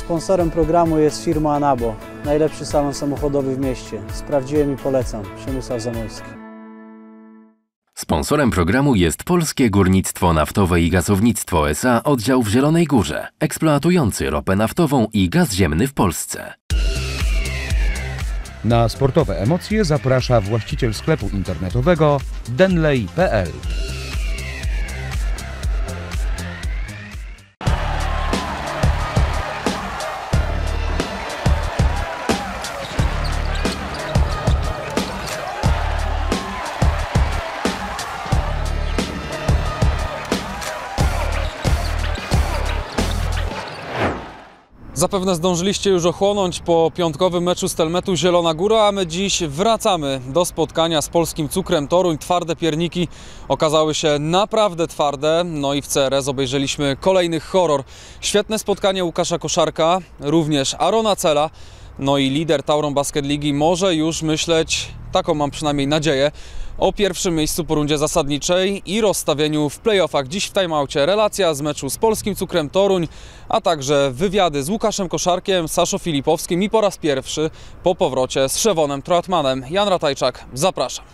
Sponsorem programu jest firma Anabo, najlepszy salon samochodowy w mieście. Sprawdziłem i polecam. Przemysław Zamojski. Sponsorem programu jest Polskie Górnictwo Naftowe i Gazownictwo SA oddział w Zielonej Górze, eksploatujący ropę naftową i gaz ziemny w Polsce. Na sportowe emocje zaprasza właściciel sklepu internetowego denley.pl. Zapewne zdążyliście już ochłonąć po piątkowym meczu Stelmetu Zielona Góra, a my dziś wracamy do spotkania z polskim cukrem Toruń. Twarde pierniki okazały się naprawdę twarde, no i w CRS obejrzeliśmy kolejny horror. Świetne spotkanie Łukasza Koszarka, również Arona Cela, no i lider Tauron Basket Ligi może już myśleć, taką mam przynajmniej nadzieję, o pierwszym miejscu po rundzie zasadniczej i rozstawieniu w playoffach. Dziś w timeoutie relacja z meczu z polskim cukrem Toruń, a także wywiady z Łukaszem Koszarkiem, Saszo Filipowskim i po raz pierwszy po powrocie z Szewonem Troatmanem. Jan Ratajczak, zapraszam.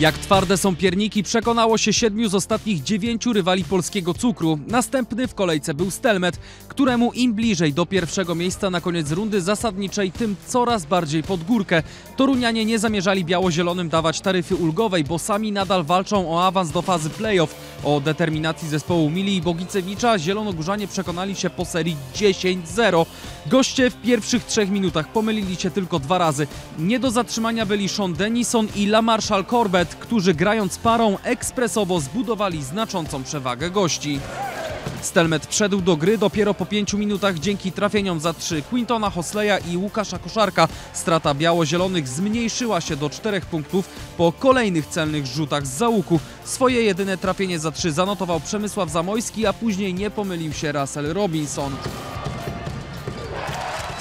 Jak twarde są pierniki, przekonało się siedmiu z ostatnich dziewięciu rywali polskiego cukru. Następny w kolejce był Stelmet, któremu im bliżej do pierwszego miejsca na koniec rundy zasadniczej, tym coraz bardziej pod górkę. Torunianie nie zamierzali biało-zielonym dawać taryfy ulgowej, bo sami nadal walczą o awans do fazy playoff. O determinacji zespołu Mili i Bogicewicza zielonogórzanie przekonali się po serii 10-0. Goście w pierwszych trzech minutach pomylili się tylko dwa razy. Nie do zatrzymania byli Sean Denison i La Marshall Którzy grając parą ekspresowo zbudowali znaczącą przewagę gości. Stelmet wszedł do gry dopiero po pięciu minutach dzięki trafieniom za trzy Quintona Hosleya i Łukasza Koszarka. Strata biało-zielonych zmniejszyła się do czterech punktów po kolejnych celnych rzutach z załuku. Swoje jedyne trafienie za trzy zanotował Przemysław Zamojski, a później nie pomylił się Russell Robinson.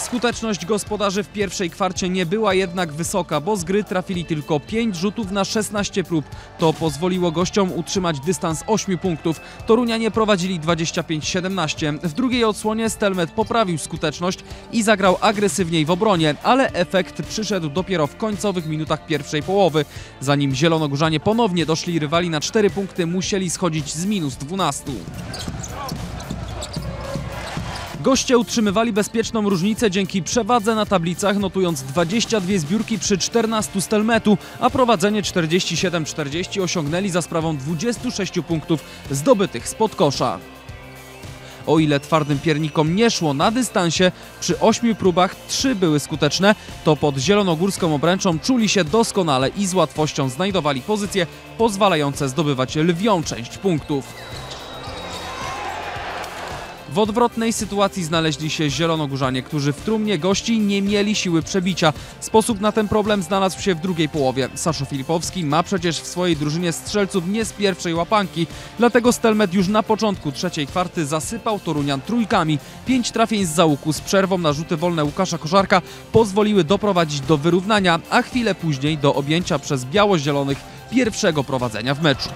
Skuteczność gospodarzy w pierwszej kwarcie nie była jednak wysoka, bo z gry trafili tylko 5 rzutów na 16 prób. To pozwoliło gościom utrzymać dystans 8 punktów. Torunianie prowadzili 25-17. W drugiej odsłonie Stelmet poprawił skuteczność i zagrał agresywniej w obronie, ale efekt przyszedł dopiero w końcowych minutach pierwszej połowy. Zanim zielonogórzanie ponownie doszli rywali na 4 punkty, musieli schodzić z minus 12. Goście utrzymywali bezpieczną różnicę dzięki przewadze na tablicach, notując 22 zbiórki przy 14 stelmetu, a prowadzenie 47-40 osiągnęli za sprawą 26 punktów zdobytych spod kosza. O ile twardym piernikom nie szło na dystansie, przy 8 próbach 3 były skuteczne, to pod zielonogórską obręczą czuli się doskonale i z łatwością znajdowali pozycje pozwalające zdobywać lwią część punktów. W odwrotnej sytuacji znaleźli się zielonogórzanie, którzy w trumnie gości nie mieli siły przebicia. Sposób na ten problem znalazł się w drugiej połowie. Saszo Filipowski ma przecież w swojej drużynie strzelców nie z pierwszej łapanki, dlatego Stelmet już na początku trzeciej kwarty zasypał Torunian trójkami. Pięć trafień z załuku z przerwą na rzuty wolne Łukasza Koszarka pozwoliły doprowadzić do wyrównania, a chwilę później do objęcia przez biało-zielonych pierwszego prowadzenia w meczu.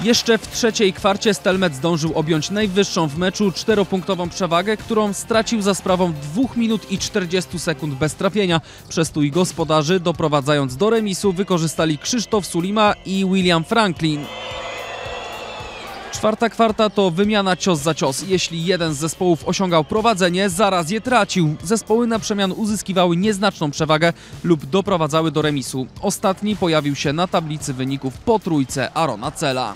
Jeszcze w trzeciej kwarcie Stelmet zdążył objąć najwyższą w meczu czteropunktową przewagę, którą stracił za sprawą 2 minut i 40 sekund bez trafienia. Przestój gospodarzy doprowadzając do remisu wykorzystali Krzysztof Sulima i William Franklin. Czwarta kwarta to wymiana cios za cios. Jeśli jeden z zespołów osiągał prowadzenie, zaraz je tracił. Zespoły na przemian uzyskiwały nieznaczną przewagę lub doprowadzały do remisu. Ostatni pojawił się na tablicy wyników po trójce Arona Cela.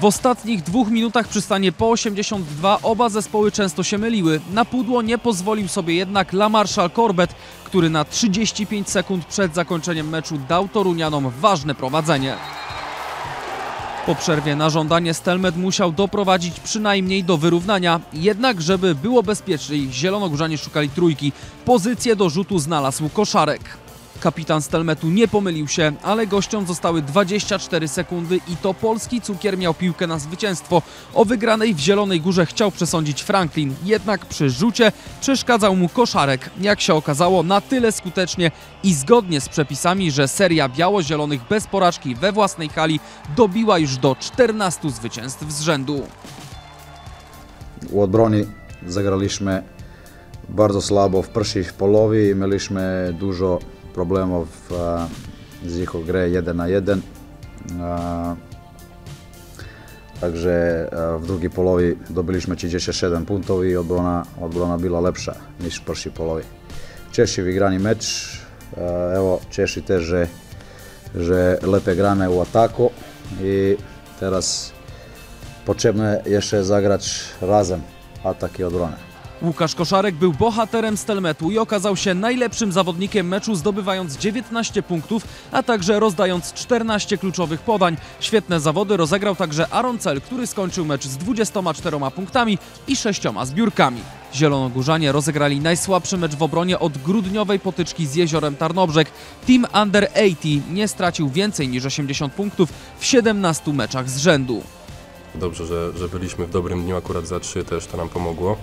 W ostatnich dwóch minutach przy stanie po 82 oba zespoły często się myliły. Na pudło nie pozwolił sobie jednak La Marshall Corbett, który na 35 sekund przed zakończeniem meczu dał Torunianom ważne prowadzenie. Po przerwie na żądanie Stelmet musiał doprowadzić przynajmniej do wyrównania. Jednak, żeby było bezpieczniej, zielonogórzanie szukali trójki. Pozycję do rzutu znalazł koszarek. Kapitan Stelmetu nie pomylił się, ale gościom zostały 24 sekundy i to polski cukier miał piłkę na zwycięstwo. O wygranej w Zielonej Górze chciał przesądzić Franklin, jednak przy rzucie przeszkadzał mu koszarek. Jak się okazało, na tyle skutecznie i zgodnie z przepisami, że seria biało-zielonych bez porażki we własnej hali dobiła już do 14 zwycięstw z rzędu. U odbroni zagraliśmy bardzo słabo w pierwszej połowie mieliśmy dużo problemów e, z ich grę 1 na 1. E, Także e, w drugiej połowie dobyliśmy 37 punktów i obrona, obrona była lepsza niż w pierwszej połowie. Cieszy wygrany mecz. E, Evo, cieszy też, że, że lepiej gramy u ataku i teraz potrzebne jeszcze zagrać razem atak i obronę. Łukasz Koszarek był bohaterem Stelmetu i okazał się najlepszym zawodnikiem meczu, zdobywając 19 punktów, a także rozdając 14 kluczowych podań. Świetne zawody rozegrał także Aaron Cel, który skończył mecz z 24 punktami i 6 zbiórkami. Zielonogórzanie rozegrali najsłabszy mecz w obronie od grudniowej potyczki z Jeziorem Tarnobrzeg. Team Under 80 nie stracił więcej niż 80 punktów w 17 meczach z rzędu. Dobrze, że, że byliśmy w dobrym dniu, akurat za trzy też to nam pomogło.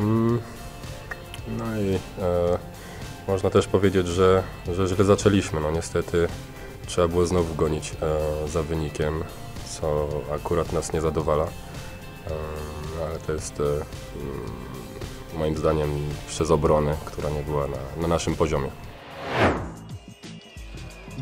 Mm, No i e, można też powiedzieć, że, że źle zaczęliśmy. No niestety trzeba było znowu gonić e, za wynikiem, co akurat nas nie zadowala. E, no ale to jest e, mm, moim zdaniem przez obronę, która nie była na, na naszym poziomie.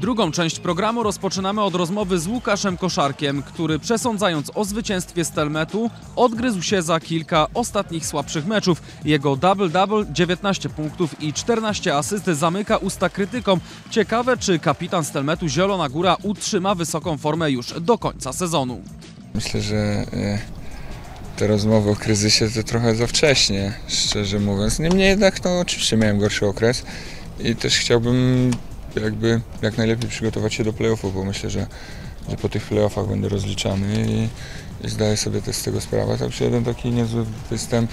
Drugą część programu rozpoczynamy od rozmowy z Łukaszem Koszarkiem, który przesądzając o zwycięstwie Stelmetu odgryzł się za kilka ostatnich słabszych meczów. Jego double-double, 19 punktów i 14 asyst zamyka usta krytykom. Ciekawe, czy kapitan Stelmetu Zielona Góra utrzyma wysoką formę już do końca sezonu. Myślę, że e, te rozmowy o kryzysie to trochę za wcześnie, szczerze mówiąc. Niemniej jednak, no oczywiście miałem gorszy okres i też chciałbym jakby jak najlepiej przygotować się do playoffów, bo myślę, że, że po tych playoffach będę rozliczany i, i zdaję sobie też z tego sprawę. Także jeden taki niezły występ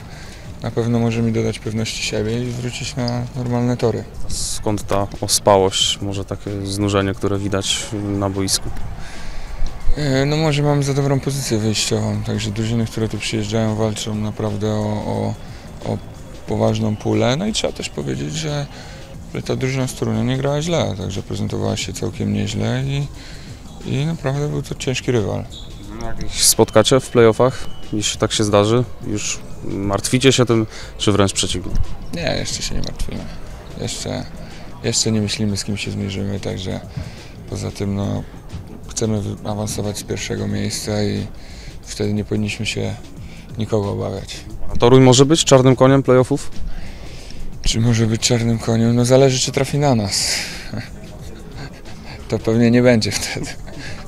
na pewno może mi dodać pewności siebie i wrócić na normalne tory. Skąd ta ospałość, może takie znużenie, które widać na boisku? E, No może mam za dobrą pozycję wyjściową, także drużyny, które tu przyjeżdżają walczą naprawdę o, o, o poważną pulę. No i trzeba też powiedzieć, że że ta drużyna z Torunia nie grała źle, także prezentowała się całkiem nieźle i, i naprawdę był to ciężki rywal. Spotkacie w playoffach, jeśli tak się zdarzy? Już martwicie się tym, czy wręcz przeciwnie? Nie, jeszcze się nie martwimy. Jeszcze, jeszcze nie myślimy z kim się zmierzymy, także poza tym no, chcemy awansować z pierwszego miejsca i wtedy nie powinniśmy się nikogo obawiać. A Toruń może być czarnym koniem playoffów? Czy może być czarnym koniem? No zależy, czy trafi na nas. To pewnie nie będzie wtedy.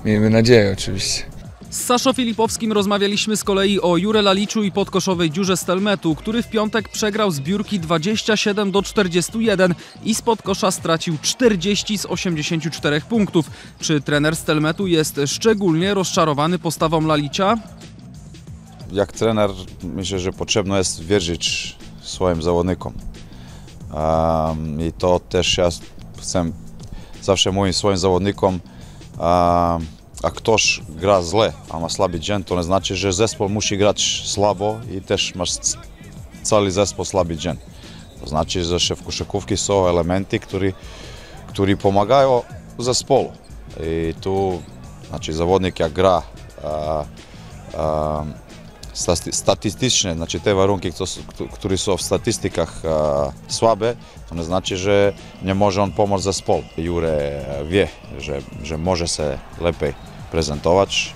Miejmy nadzieję oczywiście. Z Saszo Filipowskim rozmawialiśmy z kolei o Jure Laliczu i podkoszowej dziurze Stelmetu, który w piątek przegrał zbiórki 27 do 41 i spod kosza stracił 40 z 84 punktów. Czy trener Stelmetu jest szczególnie rozczarowany postawą Lalicia? jak trener myślę, że potrzebno jest wierzyć swoim zawodnikom. Um, I to też ja chcę zawsze mówić swoim zawodnikom, um, a ktoś gra źle, a ma słaby dzień, to nie znaczy, że zespół musi grać słabo i też masz c- cały zespół słaby dzień. To znaczy, że się w koszykówce są elementy, które, które pomagają zespołu. I tu, znaczy zawodnik jak gra, a, a, stati- statystyczne, znaczy te warunki, kto- kto- które są w statystykach e, słabe, to nie znaczy, że nie może on pomóc zespołu. Jure e, wie, że, że może się lepiej prezentować.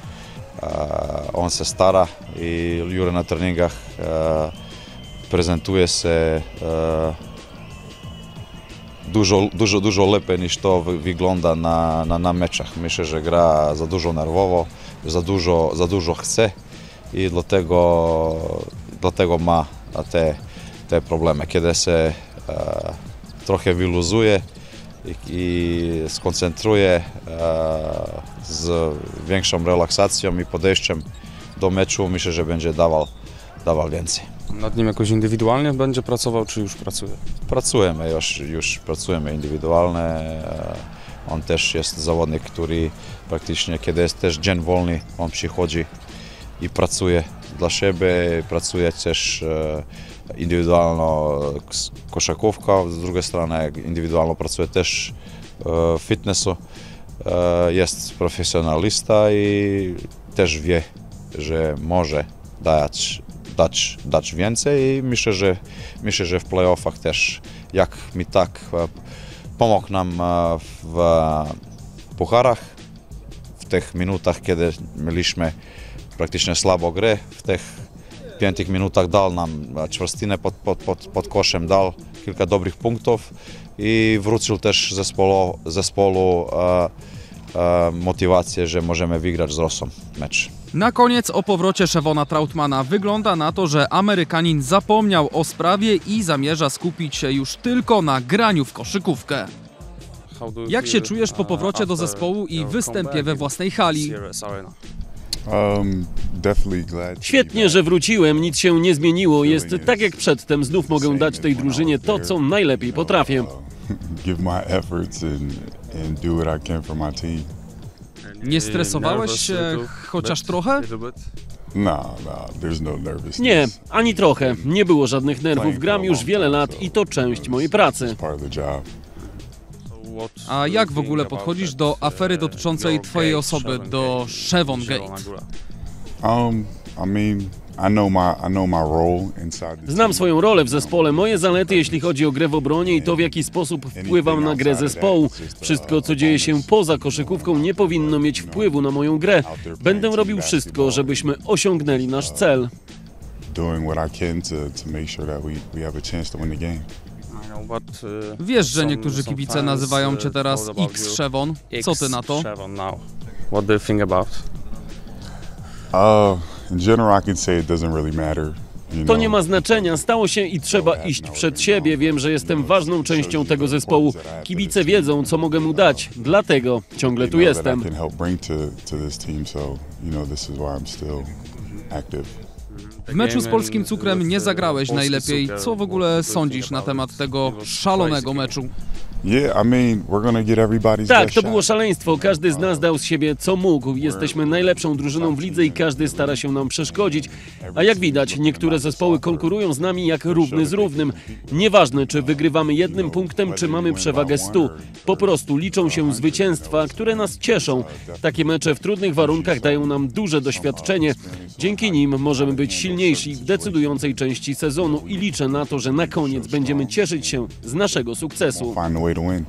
E, on się stara i Jure na treningach e, prezentuje się e, dużo, dużo, lepiej niż to na, na, na meczach. Myślę, że gra za dużo nerwowo, za dużo, za dużo chce i dlatego, dlatego ma te, te problemy. Kiedy się e, trochę wyluzuje i, i skoncentruje e, z większą relaksacją i podejściem do meczu, myślę, że będzie dawał, dawał więcej. Nad nim jakoś indywidualnie będzie pracował, czy już pracuje? Pracujemy już, już pracujemy indywidualnie. E, On też jest zawodnik, który praktycznie, kiedy jest też dzień wolny, on przychodzi i pracuje dla siebie, pracuje też e, indywidualno koszykówka, z drugiej strony indywidualno pracuje też e, w fitnessu. E, Jest profesjonalista i też wie, że może dać, dać, dać więcej i myślę, że, myślę, że w playoffach też, jak mi tak pomógł nam w pucharach, w tych minutach, kiedy mieliśmy praktycznie słabo grę, w tych piętych minutach dał nam czwartynę pod, pod, pod, pod koszem, dał kilka dobrych punktów i wrócił też zespolu, zespolu e, e, motywację, że możemy wygrać z Rosją mecz. Na koniec o powrocie Szewona Trautmana. Wygląda na to, że Amerykanin zapomniał o sprawie i zamierza skupić się już tylko na graniu w koszykówkę. Jak się czujesz po powrocie do zespołu i występie we własnej hali? Um, Świetnie, że wróciłem, nic się nie zmieniło. Jest tak jak przedtem, znów mogę dać tej drużynie to, co najlepiej potrafię. Nie stresowałeś się chociaż trochę? No, no, no. Nie, ani trochę. Nie było żadnych nerwów. Gram już wiele lat i to część mojej pracy. A jak w ogóle podchodzisz do uh, afery dotyczącej twojej osoby, do Zielona Gate? Um, I mean, Znam swoją rolę w zespole, moje zalety, jeśli chodzi o grę w obronie i to, w jaki sposób wpływam na grę zespołu. Wszystko, co dzieje się poza koszykówką, nie powinno mieć wpływu na moją grę. Będę robił wszystko, żebyśmy osiągnęli nasz cel. doing what I can to, to make sure that we, we have a chance to win the game. Uh, Wiesz, że niektórzy kibice fans, nazywają cię teraz X. Szewon. Co ty na to? X7 now. What do you think about? Uh, in general, I can say it doesn't really matter. To nie ma znaczenia, stało się i trzeba iść przed siebie. Wiem, że jestem ważną częścią tego zespołu. Kibice wiedzą, co mogę mu dać, dlatego ciągle tu jestem. W meczu z polskim cukrem nie zagrałeś najlepiej. Co w ogóle sądzisz na temat tego szalonego meczu? Tak, to było szaleństwo. Każdy z nas dał z siebie co mógł. Jesteśmy najlepszą drużyną w lidze i każdy stara się nam przeszkodzić. A jak widać, niektóre zespoły konkurują z nami jak równy z równym. Nieważne, czy wygrywamy jednym punktem, czy mamy przewagę 100. Po prostu liczą się zwycięstwa, które nas cieszą. Takie mecze w trudnych warunkach dają nam duże doświadczenie. Dzięki nim możemy być silniejsi w decydującej części sezonu i liczę na to, że na koniec będziemy cieszyć się z naszego sukcesu. Way to win.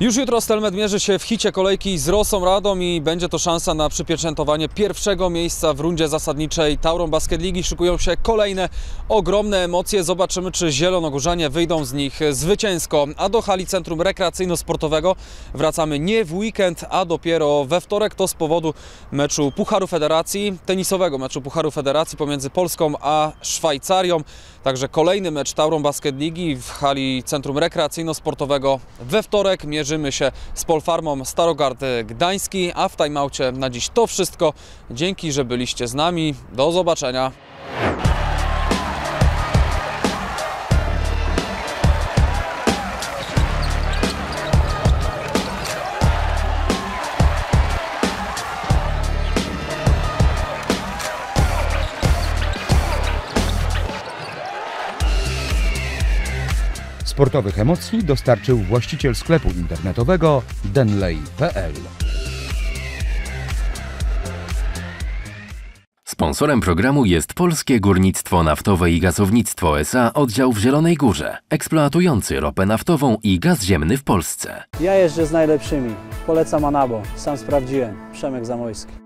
Już jutro Stelmet mierzy się w hicie kolejki z Rosą Radą i będzie to szansa na przypieczętowanie pierwszego miejsca w rundzie zasadniczej Tauron Basket Ligi. Szykują się kolejne ogromne emocje. Zobaczymy, czy zielonogórzanie wyjdą z nich zwycięsko. A do hali Centrum Rekreacyjno-Sportowego wracamy nie w weekend, a dopiero we wtorek. To z powodu meczu Pucharu Federacji, tenisowego meczu Pucharu Federacji pomiędzy Polską a Szwajcarią. Także kolejny mecz Tauron Basket Ligi w hali Centrum Rekreacyjno-Sportowego we wtorek. Mierzymy się z Polfarmą Starogard Gdański, a w timeoutie na dziś to wszystko. Dzięki, że byliście z nami. Do zobaczenia. Sportowych emocji dostarczył właściciel sklepu internetowego denley.pl. Sponsorem programu jest Polskie Górnictwo Naftowe i Gazownictwo SA oddział w Zielonej Górze, eksploatujący ropę naftową i gaz ziemny w Polsce. Ja jeżdżę z najlepszymi. Polecam Anabo. Sam sprawdziłem. Przemek Zamojski.